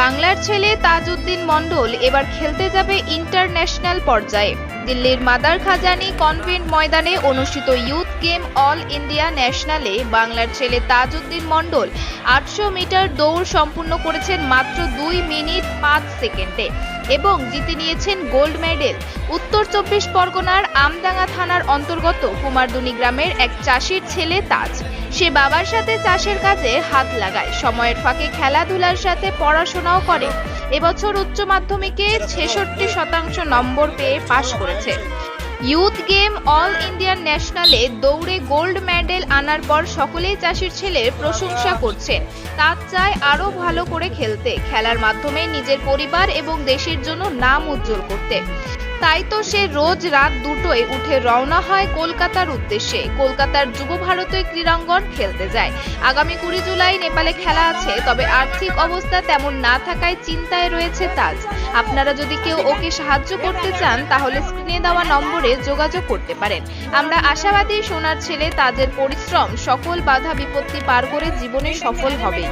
বাংলার ছেলে তাজউদ্দিন মণ্ডল এবার খেলতে যাবে ইন্টারন্যাশনাল পর্যায়ে। দিল্লির মাদার খাজানি কনভেন্ট ময়দানে অনুষ্ঠিত ইউথ গেম অল ইন্ডিয়া ন্যাশনালে বাংলার ছেলে তাজউদ্দিন মণ্ডল আটশো মিটার দৌড় সম্পূর্ণ করেছেন মাত্র দুই মিনিট পাঁচ সেকেন্ডে এবং জিতে নিয়েছেন গোল্ড মেডেল। উত্তর চব্বিশ পরগনার আমডাঙ্গা থানার অন্তর্গত কুমারদুনি গ্রামের এক চাষির ছেলে তাজ। সে বাবার সাথে চাষের কাজে হাত লাগায়। সময়ের ফাঁকে খেলাধুলার সাথে পড়াশোনাও করে। এবছর উচ্চ মাধ্যমিকে ছেষট্টি শতাংশ নম্বর পেয়ে পাশ করেছে ইউথ গেম অল ইন্ডিয়ান ন্যাশনালে দৌড়ে গোল্ড মেডেল আনার পর সকলেই চাষির ছেলের প্রশংসা করছেন তার চায় আরও ভালো করে খেলতে, খেলার মাধ্যমে নিজের পরিবার এবং দেশের জন্য নাম উজ্জ্বল করতে। তাই তো সে রোজ রাত দুটোয় উঠে রওনা হয় কলকাতার উদ্দেশ্যে। কলকাতার যুব ভারতীয় ক্রীড়াঙ্গন খেলতে যায়। আগামী কুড়ি জুলাই নেপালে খেলা আছে, তবে আর্থিক অবস্থা তেমন না থাকায় চিন্তায় রয়েছে তাজ। আপনারা যদি কেউ ওকে সাহায্য করতে চান, তাহলে স্ক্রিনে দেওয়া নম্বরে যোগাযোগ করতে পারেন। আমরা আশাবাদী সোনার ছেলে তাজের পরিশ্রম সকল বাধা বিপত্তি পার করে জীবনে সফল হবে।